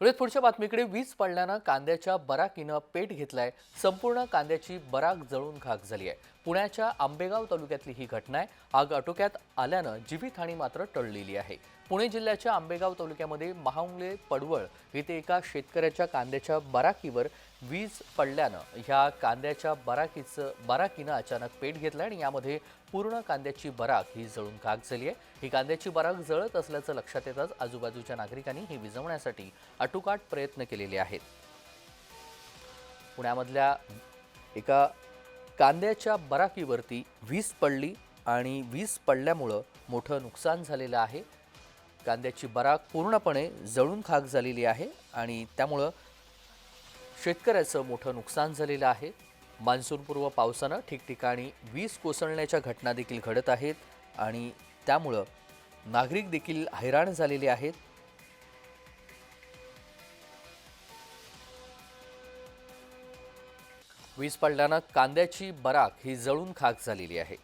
वेळेत पुढच्या बातमीकडे वीज पडल्यानं कांद्याच्या बराकीनं पेट घेतलाय. संपूर्ण कांद्याची बराक जळून खाक झाली आहे. पुण्याच्या आंबेगाव तालुक्यातली ही घटना आहे. आग आटोक्यात आल्यानं जीवितहानी मात्र टळलेली आहे. पुणे जिल्ह्याच्या आंबेगाव तालुक्यामध्ये महाउंगले पडवळ इथे एका शेतकऱ्याच्या कांद्याच्या बराकीवर वीज पडल्यानं ह्या कांद्याच्या बराकीचं बराकीनं अचानक पेट घेतला आणि यामध्ये पूर्ण कांद्याची बराक ही जळून खाक झाली आहे. ही कांद्याची बराक जळत असल्याचं लक्षात येताच आजूबाजूच्या नागरिकांनी ही विझवण्यासाठी अटोकाट प्रयत्न केलेले आहेत. पुण्यामधल्या एका कांद्याच्या बराकीवरती वीज पडली आणि वीज पडल्यामुळं मोठं नुकसान झालेलं आहे. कांद्याची बराक पूर्णपणे जळून खाक झालेली आहे आणि त्यामुळं शेतकऱ्याचं मोठं नुकसान झालेलं आहे. मान्सूनपूर्व पावसानं ठिकठिकाणी वीज कोसळण्याच्या घटना देखील घडत आहेत आणि त्यामुळं नागरिक देखील हैराण झालेले आहेत. वीज पडल्यानं कांद्याची बराक ही जळून खाक झालेली आहे.